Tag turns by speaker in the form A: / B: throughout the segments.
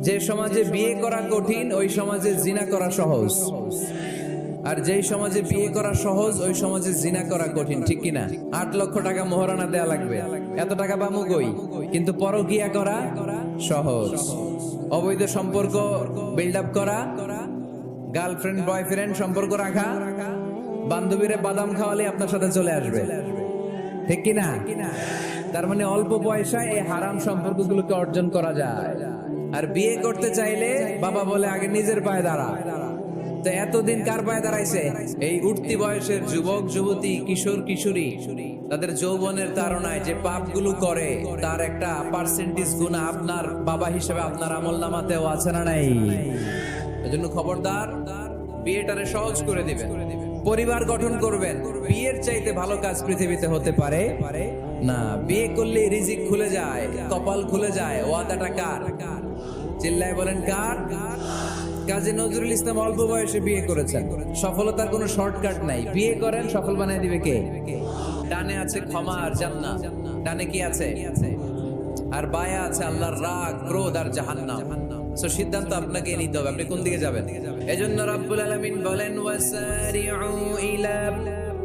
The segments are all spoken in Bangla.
A: যে সমাজে বিয়ে করা কঠিন, ওই সমাজে জিনা করা সহজ। আর যেই সমাজে বিয়ে করা সহজ, ওই সমাজে জিনা করা কঠিন, ঠিক কিনা? আট লক্ষ টাকা মোহরানা দেয়া লাগবে। এত টাকা পামু কই? কিন্তু পরকিয়া করা সহজ। অবৈধ সম্পর্ক বিল্ড আপ করা গার্লফ্রেন্ড বয়ফ্রেন্ড সম্পর্ক রাখা, বান্ধবীরা বাদাম খাওয়ালে আপনার সাথে চলে আসবে। ঠিক কিনা? তার মানে অল্প পয়সায় এই হারাম সম্পর্কগুলোকে অর্জন করা যায়। আর বিয়ে করতে চাইলে বাবা বলে আগে নিজের পায়ে দাঁড়া। তো এতদিন কার পায়ে দাঁড়াইছে? এই উঠতি বয়সের যুবক, যুবতী, কিশোর, কিশোরী, তাদের যৌবনের তারণায় যে পাপগুলো করে, তার একটা পার্সেন্টেজ গুণা আপনার বাবা হিসেবে আপনার আমল নামাতেও আছে না নাই? এজন্য খবরদার, বিয়েটারে সহজ করে দিবেন। পরিবার গঠন করবেন। বিয়ের চাইতে ভালো কাজ পৃথিবীতে হতে পারে? না, বিয়ে করলে রিজিক খুলে যায়, কপাল খুলে যায়, ওয়াদাটা কার? চিল্লায় বলেন, কার? কাজী নজরুল ইসলাম অল্প বয়সে বিয়ে করেছেন। সফলতার কোনো শর্টকাট নাই। বিয়ে করেন, সফল বানায় দিবে কে? ডানে আছে ক্ষমা আর জান্নাত। ডানে কি আছে? আর বায়া আছে আল্লাহর রাগ, ক্রোধ আর জাহান্নাম। সো সিদ্ধান্ত আপনাকে নিতে হবে। আপনি কোন দিকে যাবেন? এজন্য রাব্বুল আলামিন বলেন, ওয়াসারিউ ইলা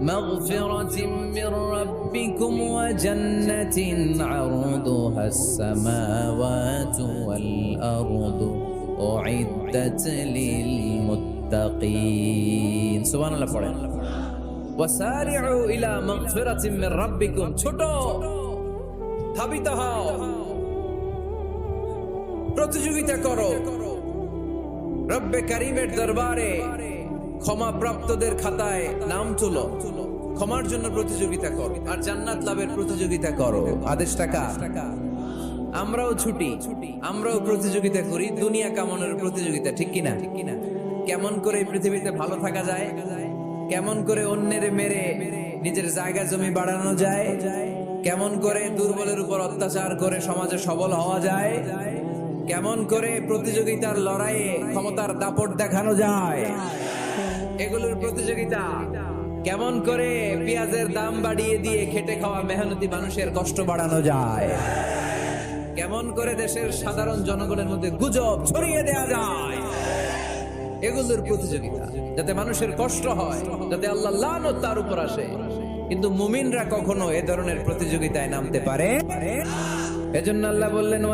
A: مغفرة من ربكم وجنة عرضها السماوات والأرض أعدت للمتقين سبحان الله পড়েন ওয়াসারিউ ইলা মাগফিরাতিন মির রাব্বিকুম ছোট ধাবিত হও প্রতিযোগিতা করো রব্বে কারিমের দরবারে ক্ষমা প্রাপ্তদের খাতায় নাম তুলো। ক্ষমার জন্য প্রতিযোগিতা আর জান্নাত লাভের প্রতিযোগিতা করো। আদেশ টাকা। আমরাও ছুটি। আমরাও প্রতিযোগিতা করি। দুনিয়া প্রতিযোগিতা, ঠিক কিনা? ঠিক কিনা কেমন করে পৃথিবীতে ভালো থাকা যায়? কেমন করে অন্যের মেরে নিজের জায়গা জমি বাড়ানো যায়? কেমন করে দুর্বলের উপর অত্যাচার করে সমাজে সবল হওয়া যায়? কেমন করে প্রতিযোগিতার লড়াইয়ে ক্ষমতার দাপট দেখানো যায়? এগুলোর প্রতিযোগিতা। কেমন করে পেঁয়াজের দাম বাড়িয়ে দিয়ে খেটে খাওয়া মেহনতি মানুষের কষ্ট বাড়ানো যায়? কেমন করে দেশের সাধারণ জনগণের মধ্যে গুজব ছড়িয়ে দেয়া যায়? এগুলোর প্রতিযোগিতা, যাতে মানুষের কষ্ট হয়, যাতে আল্লাহ তার উপর আসে। কিন্তু মুমিনরা কখনো এ ধরনের প্রতিযোগিতায় নামতে পারে? এজন্য আল্লাহ বললেন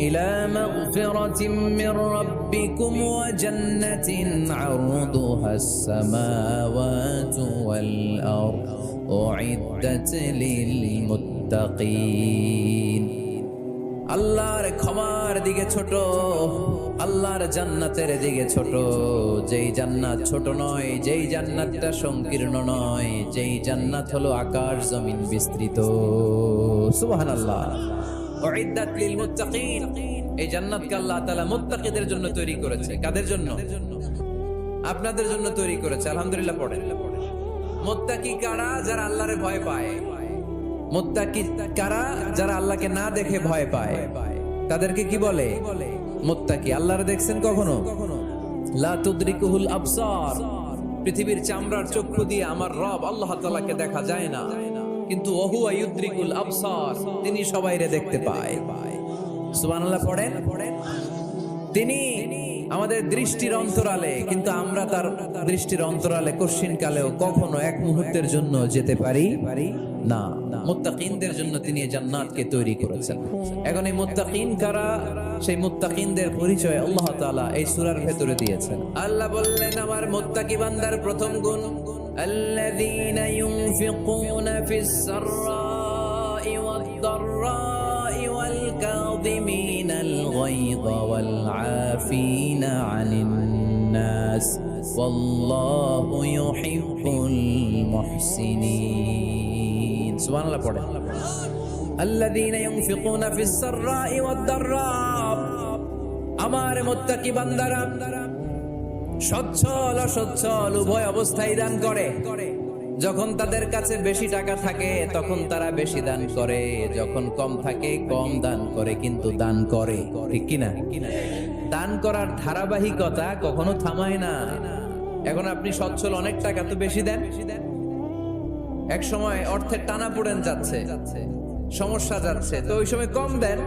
A: إلى مغفرة من ربكم وجنة عرضها السماوات والأرض أعدت للمتقين আল্লাহর ক্ষমার দিকে ছোট আল্লাহর জান্নাতের দিকে ছোট যেই জান্নাত ছোট নয় যেই জান্নাতটা সংকীর্ণ নয় যেই জান্নাত হলো আকাশ জমিন বিস্তৃত সুবহানাল্লাহ উইদ্দাত লিল মুত্তাকিন এই জান্নাতকে আল্লাহ তাআলা মুত্তাকিদের জন্য তৈরি করেছে। কাদের জন্য? আপনাদের জন্য তৈরি করেছে। আলহামদুলিল্লাহ পড়েন। মুত্তাকি কারা? যারা ভয় পায়। মুত্তাকি কারা? যারা আল্লাহকে না দেখে ভয় পায়। তাদেরকে কি বলে? মুত্তাকি। আল্লাহরে দেখছেন কখনো? লা তুদরিকুহুল আবসার। পৃথিবীর চামড়ার চক্ষু দিয়ে আমার রব আল্লাহ তাআলাকে দেখা যায় না। কিন্তু ওহু আয়ুদ্রিকুল আবসার, তিনি সবাইরে দেখতে পায়। সুবহানাল্লাহ পড়েন? তিনি আমাদের দৃষ্টির অন্তরালে, কিন্তু আমরা তার দৃষ্টির অন্তরালে কশিন কালেও কখনো এক মুহূর্তের জন্য যেতে পারি না। মুত্তাকিনদের জন্য তিনি জান্নাতকে তৈরি করেছেন। এখন এই মুত্তাকিন কারা? সেই মুত্তাকিনদের পরিচয় আল্লাহ তাআলা এই সূরার ভেতরে দিয়েছেন। আল্লাহ বললেন, আমার মুত্তাকি বান্দার প্রথম গুণ الذين ينفقون في السراء والضراء والكاظمين الغيظ والعافين عن الناس والله يحب المحسنين سبحان الله পড়ে الذين ينفقون في السراء والضراء আমার মুত্তাকি বান্দারা সচ্ছল অসচ্ছল উভয় অবস্থায় দান করে। যখন তাদের কাছে বেশি টাকা থাকে, তখন তারা বেশি দান করে। যখন কম থাকে, কম দান করে, কিন্তু দান করে। ঠিক কিনা দান করার ধারাবাহিকতা কখনো থামায় না। এখন আপনি সচ্ছল অনেক টাকা তো বেশি দেন। এক সময় অর্থের টানা পড়েন যাচ্ছে, সমস্যা যাচ্ছে। তো ওই সময় কম দেন।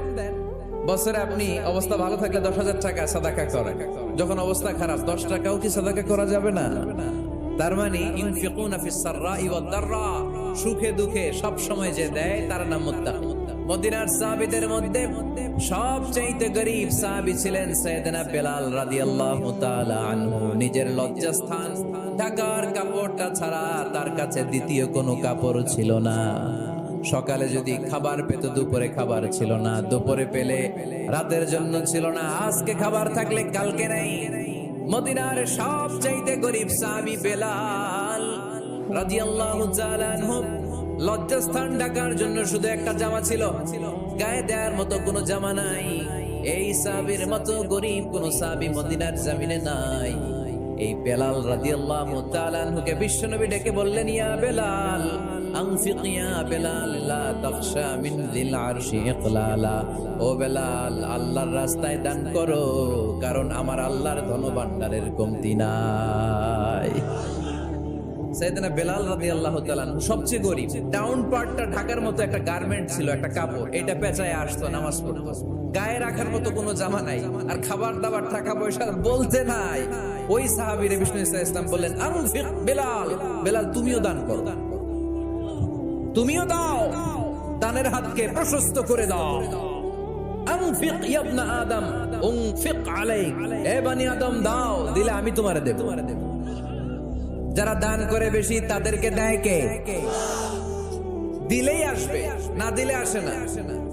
A: বছরে আপনি অবস্থা ভালো থাকলে দশ হাজার টাকা সাদাকা করেন। যখন অবস্থা খারাপ, দশ টাকাও কি সাদাকা করা যাবে না? তার মানে সুখে দুঃখে সব সময় যে দেয়, তার নাম মুত্তাকি। মদিনার সাহাবীদের মধ্যে সবচাইতে গরিব সাহাবী ছিলেন সাইয়েদনা বেলাল রাদিয়াল্লাহু তাআলা আনহু। নিজের লজ্জাস্থান, ঢাকার কাপড়টা ছাড়া তার কাছে দ্বিতীয় কোনো কাপড় ছিল না। সকালে যদি খাবার পেত, দুপুরে খাবার ছিল না। দুপুরে পেলে রাতের জন্য ছিল না। আজকে খাবার থাকলে কালকে নেই। মদিনার সব চাইতে গরিব সাহাবী বেলাল লজ্জাস্থান ঢাকার জন্য শুধু একটা জামা ছিল। গায়ে দেওয়ার মতো কোনো জামা নাই। এই সাহাবীর মতো গরিব কোন সাহাবী মদিনার জমিনে নাই। এই বেলাল রাদিয়াল্লাহু তাআলা আনহুকে বিশ্বনবী ডেকে বললেন, ইয়া বেলাল ইয়া বেলাল লা তাখশা মিন যিল আরশি ইকলালা ও বেলাল, আল্লাহর রাস্তায় দান করো, কারণ আমার আল্লাহর ধনভাণ্ডারের কমতি নাই। বেলাল তাআলা আনহু, সবচেয়ে গরিব ডাউন পার্টটা ঢাকার মতো একটা গার্মেন্ট ছিল, একটা কাপড়, এটা পেঁচায় আসতো, নামাজ গায়ে রাখার মতো কোনো জামা নাই, আর খাবার দাবার, টাকা পয়সা বলতে নাই। ওই বিষ্ণু ইসলাম বললেন বেলাল বেলাল তুমিও দান করো। তুমিও দাও, দানের হাতকে প্রশস্ত করে দাও। দাও, দিলে আমি তোমারে দেব। যারা দান করে বেশি, তাদেরকে দেয় কে? দিলেই আসবে, না দিলে আসে না।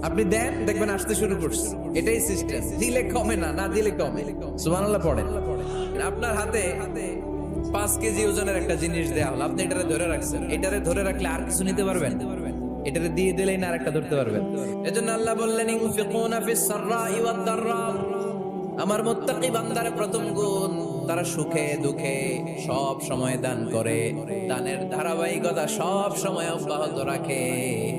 A: আপনি দেন, দেখবেন আসতে শুরু করছে। এটাই সিস্টেম দিলে কমে না না দিলে কমে। সুবহানাল্লাহ পড়েন। আপনার হাতে পাঁচ কেজি ওজনের একটা জিনিস দেয়া হলো। আপনি এটারে ধরে রাখছেন। এটারে ধরে রাখলে আর কিছু নিতে পারবেন? এটারে দিয়ে দিলেই না আরেকটা ধরতে পারবেন। এজন্য আল্লাহ বললেন আমার মোত্তাকি বান্দার প্রথম গুণ, তারা সুখে দুঃখে সব সময় দান করে। দানের ধারাবাহিকতা সব সময় অব্যাহত রাখে।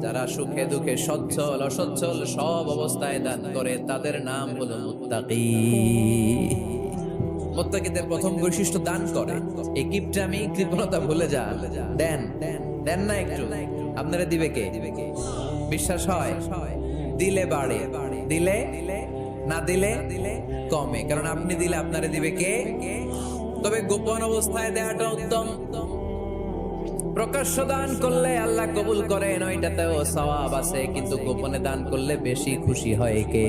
A: যারা সুখে দুঃখে সচ্ছল, অসচ্ছল সব অবস্থায় দান করে, তাদের নাম হলো মুত্তাকি। মোত্তাকিদের প্রথম বৈশিষ্ট্য দান করে। এই গিফটটা আমি কৃপণতা ভুলে যা। দেন দেন না একটু। আপনারা দিবে কে? বিশ্বাস হয়? দিলে বাড়ে। দিলে? না দিলে? কমে। কারণ আপনি দিলে আপনারে দিবে কে? তবে গোপন অবস্থায় দেওয়াটা উত্তম। প্রকাশ্য দান করলে আল্লাহ কবুল করেন, ওইটাতেও সওয়াব আছে। কিন্তু গোপনে দান করলে বেশি খুশি হয় কে?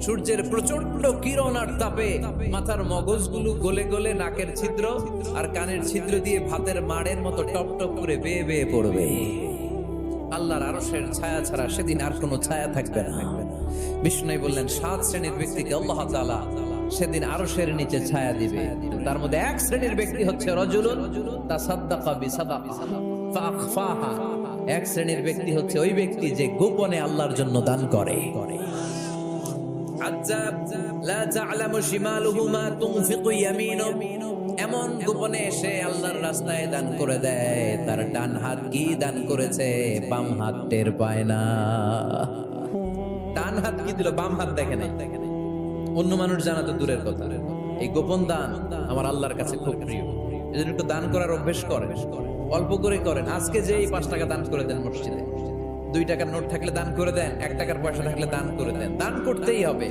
A: সূর্যের প্রচণ্ড কিরণ আর তাপে মাথার মগজগুলো গলে গলে নাকের ছিদ্র আর কানের ছিদ্র দিয়ে ভাতের মাড়ের মতো টপ টপ করে বেয়ে বেয়ে পড়বে। আল্লাহর আরশের ছায়া ছাড়া সেদিন আর কোনো ছায়া থাকবে না। বিষ্ণু বললেন, সাত শ্রেণির ব্যক্তিকে আল্লাহ তাআলা সেদিন আরশের নিচে ছায়া দিবে। তার মধ্যে এক শ্রেণির ব্যক্তি হচ্ছে রজুলুন তাসাদ্দাকা বিসাদাকা। ফাখফাহা এক শ্রেণির ব্যক্তি হচ্ছে ওই ব্যক্তি যে গোপনে আল্লাহর জন্য দান করে। করে বাম হাত অন্য মানুষ জানা তো দূরের কথা। এই গোপন দান আমার আল্লাহর কাছে খুব প্রিয়। একটু দান করার অভ্যেস করেন। অল্প করে করেন। আজকে যে এই পাঁচ টাকা দান করে দেন মসজিদে। দুই টাকার নোট থাকলে দান করে দেন, এক টাকার পয়সা থাকলে দান করে দেন। দান করতেই হবে।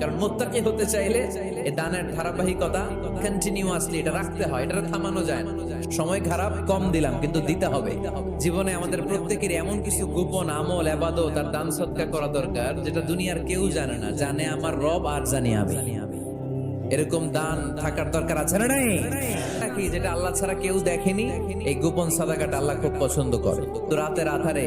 A: কারণ মোত্তাকি হতে চাইলে এই দানের ধারাবাহিকতা কন্টিনিউয়াসলি এটা রাখতে হয় এটা থামানো যায় না। সময় খারাপ, কম দিলাম, কিন্তু দিতে হবে। জীবনে আমাদের প্রত্যেকের এমন কিছু গোপন আমল এবাদত আর দান সৎকার করা দরকার, যেটা দুনিয়ার কেউ জানে না, জানে আমার রব আর জানি আমি। এরকম দান থাকার দরকার আছে না নাই? নাকি যেটা আল্লাহ ছাড়া কেউ দেখেনি? এই গোপন সাদাকাটা আল্লাহ খুব পছন্দ করে। তো রাতের আধারে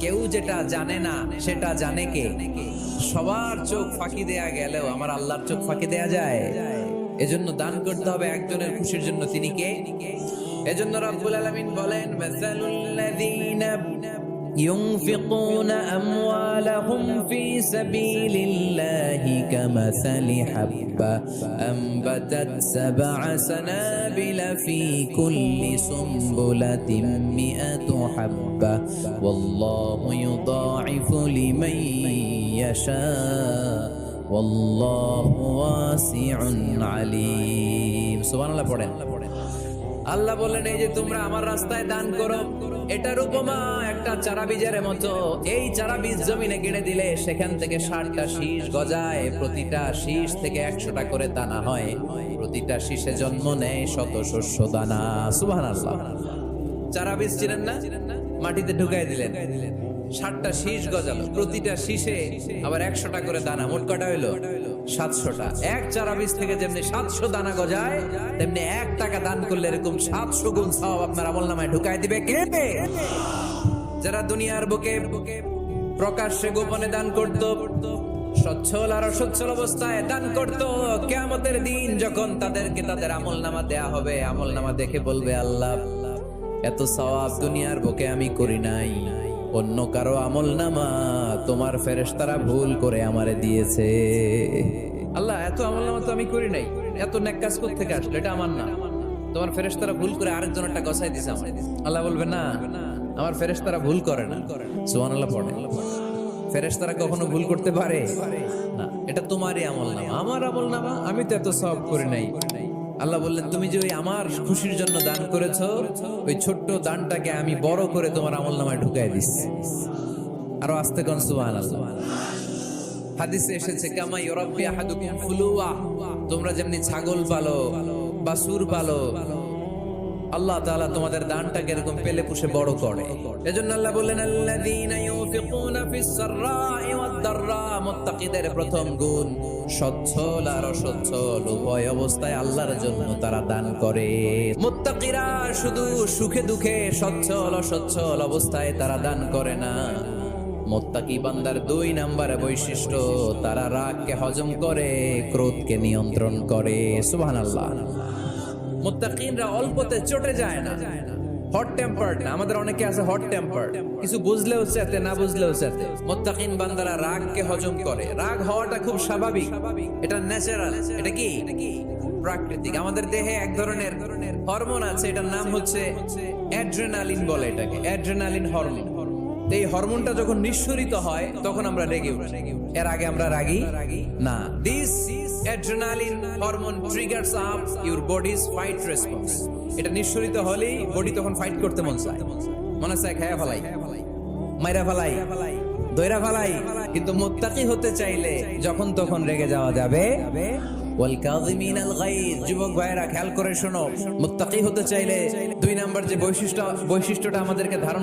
A: কেউ যেটা জানে না, সেটা জানে কে? সবার চোখ ফাঁকি দেয়া গেলেও আমার আল্লাহর চোখ ফাঁকি দেয়া যায়। এজন্য দান করতে হবে একজনের খুশির জন্য, তিনি কে? এজন্য রব্বুল আলামিন বলেন ينفقون أموالهم في سبيل الله كمثل حبة أنبتت سبع سنابل في كل سنبلة مئة حبة والله يضاعف لمن يشاء والله واسع عليم. سبحان الله আল্লাহ বলেন এই যে তোমরা আমার রাস্তায় দান করো, এটার উপমা একটা চারা বীজের মতো। এই চারা বীজ জমিনে গেড়ে দিলে সেখান থেকে ষাটটা শীষ গজায়, প্রতিটা শীষ থেকে একশোটা করে দানা হয়। প্রতিটা শীষে জন্ম নেয় শত শস্য দানা। সুবাহ চারা বীজ ছিলেন না? মাটিতে ঢুকাই দিলেন। ষাটটা শীষ গজালো, প্রতিটা শীষে আবার একশোটা করে দানা, মোট কটা হইল? সাতশোটা। এক চারা বীজ থেকে যেমনি সাতশো দানা গজায়, তেমনি এক টাকা দান করলে এরকম সাতশো গুণ সব আপনার আমল নামায় ঢুকাই দিবে যারা দুনিয়ার বুকে প্রকাশ্যে গোপনে দান করত, সচ্ছল আর অসচ্ছল অবস্থায় দান করত দিন যখন তাদেরকে তাদের আমল নামা দেয়া হবে, আমল নামা দেখে বলবে, আল্লাহ, এত সওয়াব দুনিয়ার বুকে আমি করি নাই। অন্য কারও আমল নামা তোমার ফেরেশতারা ভুল করে আমারে দিয়েছে। আল্লাহ, এত আমল নামা তো আমি করি নাই। এত নেক কাজ থেকে আসলো? এটা আমার না। তোমার ফেরেশতারা ভুল করে আরেকজন একটা গসাই দিছে আমার। আল্লাহ বলবে, না, আমার ফেরেশতারা ভুল করে না। সুবহানাল্লাহ পড়ে। ফেরেশতারা কখনো ভুল করতে পারে? না, এটা তোমারই আমল নামা। আমার আমল নামা, আমি তো এত সব করি নাই। আল্লাহ বললেন, তুমি যে ওই আমার খুশির জন্য দান করেছ, ওই ছোট্ট দানটাকে আমি বড় করে তোমার আমল নামায় ঢুকাই দিচ্ছি। আরও আস্তে কোন, সুবহানাল্লাহ। হাদিসে এসেছে, কামা ইউরাব্বি আহাদুকুম ফুলুয়া। তোমরা যেমনি ছাগল পালো বাসুর পালো, আল্লাহ তাআলা তোমাদের দানটাকে এরকম পেলে পুষে বড় করে। এজন্য আল্লাহ বললেন, আল্লাযীনা ইউফিকুনা ফিস সাররাই ওয়াদ দাররা। মুত্তাকিদের প্রথম গুণ। সচ্ছল আর অসচ্ছল, উভয় অবস্থায় আল্লাহর জন্য তারা দান করে। মুত্তাকিরা শুধু সুখে দুঃখে সচ্ছল, অসচ্ছল অবস্থায় তারা দান করে না। মোত্তাকি দুই নাম্বার বৈশিষ্ট্য, তারা রাগকে হজম করে, ক্রোধকে নিয়ন্ত্রণ করে। সুবহানাল্লাহ। মোত্তাকিনরা অল্পতে চটে যায় না। হট টেম্পার্ড না আমাদের অনেকে আছে হট টেম্পার্ড কিছু বুঝলেও চেতে না বুঝলেও চেতে মোত্তাকিন বান্দারা রাগকে হজম করে। রাগ হওয়াটা খুব স্বাভাবিক। এটা ন্যাচারাল এটা কি? প্রাকৃতিক। আমাদের দেহে এক ধরনের হরমোন আছে, এটার নাম হচ্ছে অ্যাড্রেনালিন বলে এটাকে। অ্যাড্রেনালিন হরমোন এই হরমোনটা যখন নিঃসরিত হয়, তখন আমরা রেগে উঠি। এর আগে আমরা রাগি? না। This adrenaline hormone of body's fight response এটা নিঃসরিত হলেই বডি তখন ফাইট করতে মন চায়। মনে চায়, খায়া মাইরা ফেলাই। ফেলাই। কিন্তু মুত্তাকি হতে চাইলে যখন তখন রেগে যাওয়া যাবে। ধারণ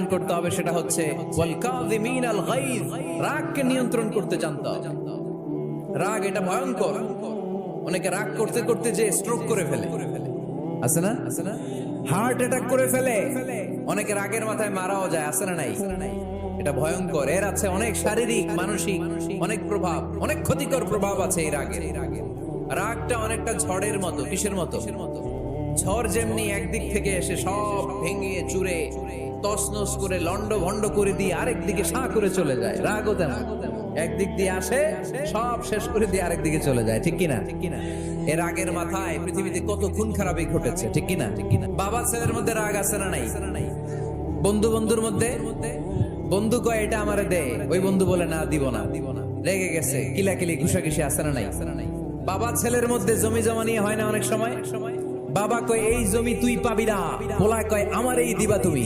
A: করতে হবে সেটা হচ্ছে নিয়ন্ত্রণ করতে রাগ এটা ভয়ঙ্কর। অনেকে রাগ করতে করতে যে স্ট্রোক করে ফেলে। আছে না? হার্ট অ্যাটাক করে ফেলে। অনেকে রাগের মাথায় মারাও যায়, আছে না নাই? এটা ভয়ঙ্কর। এর আছে অনেক শারীরিক, মানসিক, অনেক প্রভাব, অনেক ক্ষতিকর প্রভাব আছে এই রাগের এই রাগের রাগটা অনেকটা ঝড়ের মতো, কিসের মতো? ঝড় যেমনি একদিক থেকে এসে সব ভেঙে চুরে, তসনস করে লন্ড ভন্ড করে দিয়ে আরেক দিকে সাঁ করে চলে যায়। রাগও তেমন। একদিক দিয়ে আসে, সব শেষ করে দিয়ে আরেক দিকে চলে যায়, ঠিক কিনা? ঠিক কিনা এর আগের মাথায় পৃথিবীতে কত খুন খারাপই ঘটেছে, ঠিক কিনা? ঠিক কিনা বাবা ছেলের মধ্যে রাগ আছে না নাই? বন্ধু বন্ধুর মধ্যে? বন্ধু কয়, এটা আমারে দে। ওই বন্ধু বলে, না, দিব না। দিব না রেগে গেছে, কিলাকিলি, ঘুষাঘুষি আছে না নাই আছে না নাই? বাবা ছেলের মধ্যে জমি জমা নিয়ে হয় না অনেক সময়? বাবা কয়, এই জমি তুই পাবি না। পোলায় কয় আমার এই দিবা তুমি।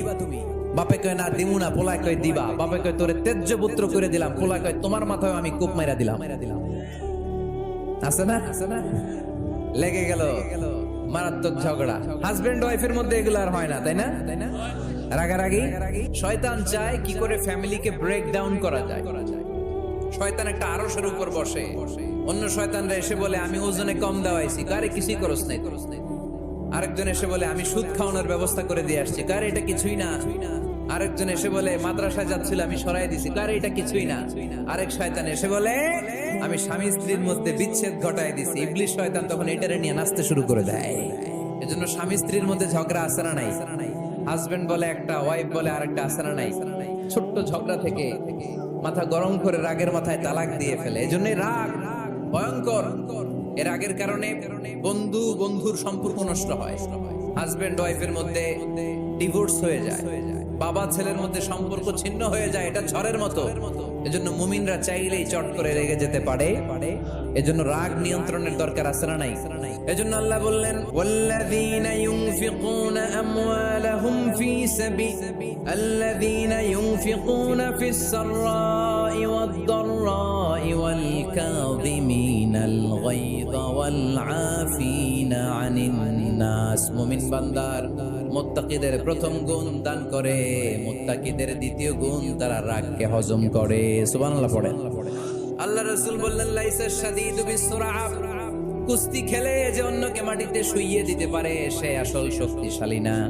A: বাপে কয়, না, দিমু না। পোলায় কয়, দিবা। বাপে কয়, তোরে তেজ্য পুত্র করে দিলাম। পোলায় কয়, তোমার মাথায় আমি কূপ মাইরা দিলাম। আছে না? লেগে গেল। মারাত্মক ঝগড়া। হাজবেন্ড ওয়াইফের মধ্যে এগুলো আর হয় না, তাই না? তাই না রাগারাগি? শয়তান চায় কি করে ফ্যামিলিকে ব্রেক ডাউন করা যায়। শয়তান একটা আরসের উপর বসে। অন্য শয়তানরা এসে বলে, আমি ওজনে কম দেওয়াইছি। কারে কিছুই করস নাই। করস নাই আরেকজন এসে বলে, আমি সুদ খাওয়ানোর ব্যবস্থা করে দিয়ে আসছি। কারে, এটা কিছুই না। আরেকজন এসে বলে, মাদ্রাসায় যাচ্ছিল, আমি সরাই দিছি। কারে, এটা কিছুই না। আরেক শয়তান এসে বলে, আমি স্বামী স্ত্রীর মধ্যে বিচ্ছেদ ঘটায় দিছি। ইবলিশ শয়তান তখন এটারে নিয়ে নাচতে শুরু করে দেয়। এজন্য স্বামী স্ত্রীর মধ্যে ঝগড়া আছে না নাই? হাজবেন্ড বলে একটা ওয়াইফ বলে আরেকটা আছে না নাই? ছোট্ট ঝগড়া থেকে মাথা গরম করে রাগের মাথায় তালাক দিয়ে ফেলে। এজন্য রাগ ভয়ঙ্কর। এর রাগের কারণে বন্ধু বন্ধুর সম্পর্ক নষ্ট হয়। হাজবেন্ড ওয়াইফের মধ্যে ডিভোর্স হয়ে যায়। বাবা ছেলের মধ্যে সম্পর্ক ছিন্ন হয়ে যায়, এটা ঝড়ের মতো। এজন্য মুমিনরা চাইলেই চট করে রেগে যেতে পারে। এজন্য রাগ নিয়ন্ত্রণের দরকার আছে না নাই? এজন্য আল্লাহ বললেন, ওয়াল্লাযীনা ইউনফিকুনা আমওয়ালাহুম ইউনফিকুনা ফিস সাররাই ওয়াদ-দাররাই ওয়াল কাযিমিনাল গায়যা ওয়াল আফিনা আনিন নাস মুমিন বান্দার মুত্তাকিদের প্রথম গুণ দান করে, মুত্তাকিদের দ্বিতীয় গুণ তারা রাগকে হজম করে। সুবহানাল্লাহ পড়ে। আল্লাহ রাসূল বললেন, লাইসা শাদীদু বিসরা কুস্তি খেলে যে অন্যকে মাটিতে শুইয়ে দিতে পারে, সে আসল শক্তিশালী না।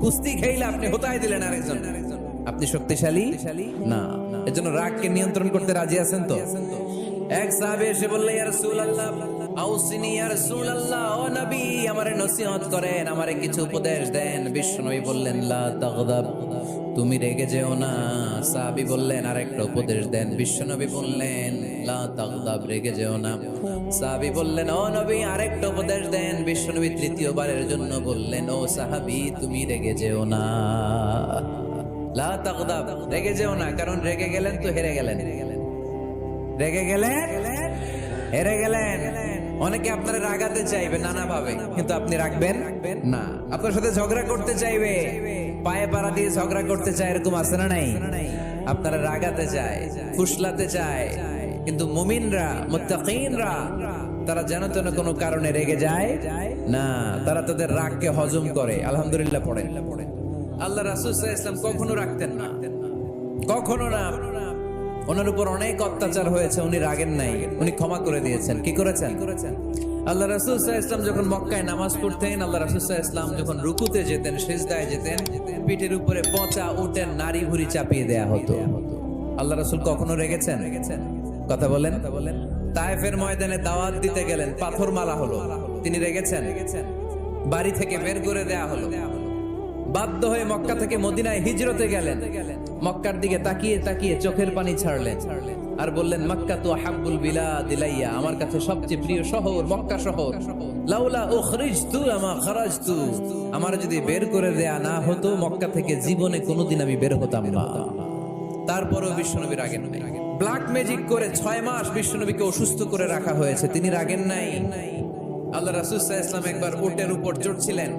A: কুস্তি খেলে আপনি হোতায় দিলেন আরেকজন। আপনি শক্তিশালী? না। রাগকে নিয়ন্ত্রণ করতে রাজি আছেন তো? এক সাহাবে এসে বললে, ইয়া রাসূলুল্লাহ আমারে করেন, আমারে কিছু উপদেশ দেন। বিশ্বনবী বললেন, লা তুমি রেগে যেও না। সাহাবী বললেন, আরেকটা উপদেশ দেন। বিশ্বনবী বললেন, লা তাগদাব, রেগে যেও না। সাহাবী বললেন, ও নবী, আরেকটা উপদেশ দেন। বিশ্বনবী তৃতীয়বারের জন্য বললেন, ও সাহাবী, তুমি রেগে যেও না। লা তাগদাব, রেগে যেও না, কারণ রেগে গেলেন তো হেরে গেলেন। রেগে গেলেন? হেরে গেলেন? অনেকে আপনারা রাগাতে চাইবে, নানা ভাবে। কিন্তু আপনি রাখবেন না। আপনার সাথে ঝগড়া করতে চাইবে। পায়ে পাড়া দিয়ে ঝগড়া করতে চায় এরকম আছে না নাই? আপনারা রাগাতে চায়, ফুসলাতে চায়, কিন্তু মুমিনরা, মুত্তাকিনরা, তারা যেন তেন কোনো কারণে রেগে যায়, না, তারা তাদের রাগকে হজম করে, আলহামদুলিল্লাহ পড়ে। আল্লাহ রাসুল ইসলাম কখনো রাখতেন না। কখনো না। ওনার উপর অনেক অত্যাচার হয়েছে, উনি রাগেন নাই। উনি ক্ষমা করে দিয়েছেন। কি করেছেন? আল্লাহ রাসুল ইসলাম যখন মক্কায় নামাজ পড়তেন, আল্লাহ রাসুল ইসলাম যখন রুকুতে যেতেন, সেজদায় যেতেন, পিঠের উপরে পচা উঠেন নারী ভুরি চাপিয়ে দেয়া হতো। আল্লাহ রাসুল কখনো রেগেছেন? রেগেছেন কথা বলেন। বলেন তায়েফের ময়দানে দাওয়াত দিতে গেলেন পাথর মালা হলো। তিনি রেগেছেন? বাড়ি থেকে বের করে দেয়া হলো। বাধ্য হয়ে মক্কা থেকে মদিনায় হিজরতে গেলেন। মক্কার দিকে তাকিয়ে তাকিয়ে চোখের পানি ছাড়লেন আর বললেন, মক্কা তো হাব্বুল বিলা দিলাইয়া আমার কাছে সবচেয়ে প্রিয় শহর মক্কা শহর। লাউলা উখরিজতু আমা খারাজতু। আমার যদি বের করে দেয়া না হতো, মক্কা থেকে জীবনে কোনোদিন আমি বের হতাম না। তারপরেও নাই। ব্ল্যাক ম্যাজিক করে ছয় মাস বিশ্বনবীকে অসুস্থ করে রাখা হয়েছে, তিনি রাগেন নাই। আল্লাহ আলাইহি ওয়াসাল্লাম একবার উটের উপর চড়ছিলেন।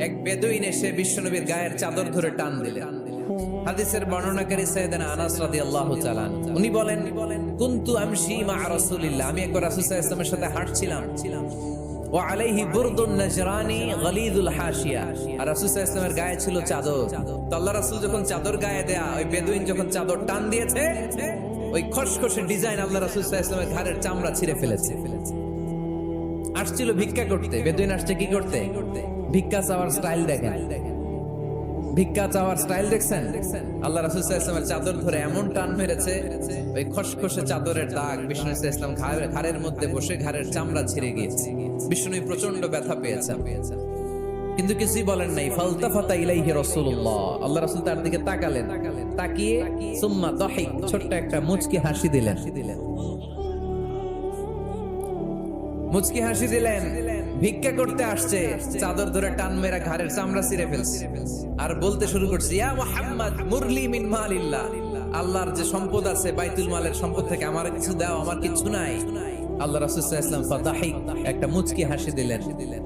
A: এক বেদুইন এসে বিশ্বনবীর গায়ের চাদর ধরে টান দিলেন। হাদিসের বর্ণনাকারী সাইয়েদনা আনাস রাদিয়াল্লাহু তাআলা উনি বলেন আমশি মা রাসূলিল্লাহ? আমি একবার রাসূল সাল্লাল্লাহু সাথে হাঁটছিলাম। ওয়া আলাইহি বুরদুন নাজরানি হাশিয়া। আর রাসূল সাল্লাল্লাহু গায়ে ছিল চাদর। তো আল্লাহ রাসূল যখন চাদর গায়ে দেয়া, ওই বেদুইন যখন চাদর টান দিয়েছে, ওই খসখসে ডিজাইন আল্লাহ রাসূল সাল্লাল্লাহু আলাইহি ঘাড়ের চামড়া ছিঁড়ে ফেলেছে। আসছিল ভিক্ষা করতে। বেদুইন আসছে কি করতে? ভিক্ষা চাওয়ার স্টাইল দেখেন। ভিক্ষা চাওয়ার স্টাইল দেখছেন? আল্লাহ রাসুল ইসলামের চাদর ধরে এমন টান মেরেছে, ওই খসখসে চাদরের দাগ বিষ্ণু ইসলাম ঘাড়ের মধ্যে বসে ঘাড়ের চামড়া ছিঁড়ে গিয়েছে। বিষ্ণু প্রচণ্ড ব্যথা পেয়েছেন কিন্তু কিছুই বলেন নাই ফালতা ফাতা ইলাইহি রাসূলুল্লাহ। আল্লাহ রাসূল তার দিকে তাকালেন, তাকিয়ে সুম্মা দাহিক, ছোট্ট একটা মুচকি হাসি দিলেন। মুচকি হাসি দিলেন। ভিক্ষা করতে আসছে, চাদর ধরে টান মেরা ঘাড়ের চামড়া ছিঁড়ে ফেলছে। আর বলতে শুরু করছে, ইয়া মুহাম্মদ, মুরলি মিন মালিল্লাহ। আল্লাহর যে সম্পদ আছে, বাইতুল মালের সম্পদ থেকে আমার কিছু দাও, আমার কিছু নাই। আল্লাহ রাসুলাম ফাতাহিক একটা মুচকি হাসি দিলেন।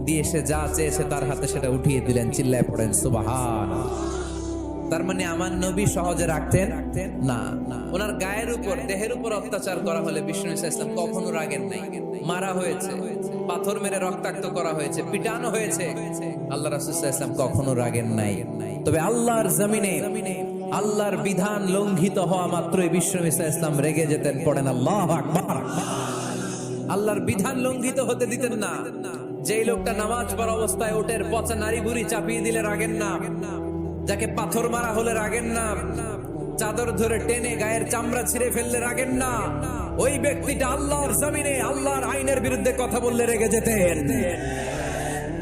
A: দিয়ে সে যা চেয়েছে তার হাতে সেটা উঠিয়ে দিলেন, চিল্লায় পড়েন, সুবাহান তার মানে আমার নবী সহজে রাখতেন? না। ওনার গায়ের উপর, দেহের উপর অত্যাচার করা হলে বিষ্ণু ইসলাম কখনো রাগেন নাই। মারা হয়েছে, পাথর মেরে রক্তাক্ত করা হয়েছে, পিটানো হয়েছে। আল্লাহ রাসুলাম কখনো রাগেন নাই। তবে আল্লাহর জমিনে, আল্লাহর বিধান লঙ্ঘিত হওয়া মাত্রই বিষ্ণু ইসলাম রেগে যেতেন, পড়েন আল্লাহ আল্লাহর বিধান লঙ্ঘিত হতে দিতেন না। যেই লোকটা নামাজ পড়া অবস্থায় ওটের পচা নারী বুড়ি চাপিয়ে দিলে রাগেন না। যাকে পাথর মারা হলে রাগেন না চাদর ধরে টেনে গায়ের চামড়া ছিঁড়ে ফেললে রাগেন না ওই ব্যক্তিটা আল্লাহর জমিনে আল্লাহর আইনের বিরুদ্ধে কথা বললে রেগে যেতেন।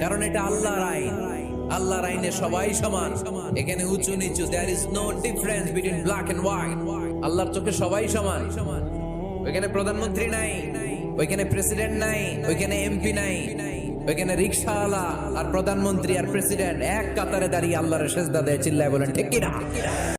A: কারণ এটা আল্লাহর আইন। আল্লাহর আইনে সবাই সমান। এখানে উঁচু নিচু there is no difference between black and white আল্লাহর চোখে সবাই সমান। ওইখানে প্রধানমন্ত্রী নাই, ওইখানে প্রেসিডেন্ট নাই, ওইখানে এমপি নাই। ওইখানে রিক্সাওয়ালা আর প্রধানমন্ত্রী আর প্রেসিডেন্ট এক কাতারে দাঁড়িয়ে আল্লাহর শেষদা দেয়, চিল্লায় বলেন, ঠিক কিনা?